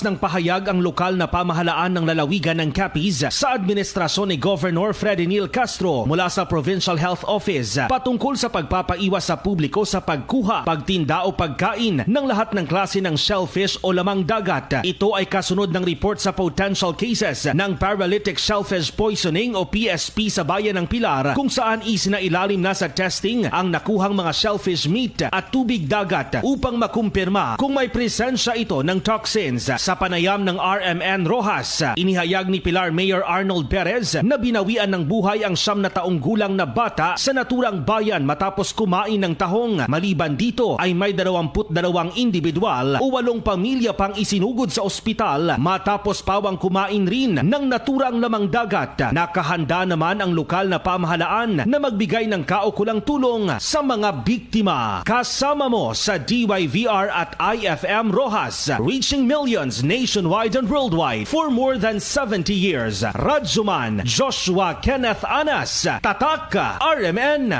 ng pahayag ang lokal na pamahalaan ng lalawigan ng Capiz sa administrasyon ni Governor Freddy Neil Castro mula sa Provincial Health Office patungkol sa pagpapaiwas sa publiko sa pagkuha, pagtinda o pagkain ng lahat ng klase ng shellfish o lamang dagat. Ito ay kasunod ng report sa potential cases ng paralytic shellfish poisoning o PSP sa bayan ng Pilar kung saan isinailalim na sa testing ang nakuhang mga shellfish meat at tubig dagat upang makumpirma kung may presensya ito ng toxins panayam ng RMN Rojas. Inihayag ni Pilar Mayor Arnold Perez na binawian ng buhay ang siyam na taong gulang na bata sa naturang bayan matapos kumain ng tahong. Maliban dito ay may 22 individual o walong pamilya pang isinugod sa ospital matapos pawang kumain rin ng naturang lamang dagat. Nakahanda naman ang lokal na pamahalaan na magbigay ng kaukulang tulong sa mga biktima. Kasama mo sa DYVR at IFM Rojas, reaching millions nationwide and worldwide for more than 70 years. Radzuman Joshua Kenneth Anas, Tatak, RMN.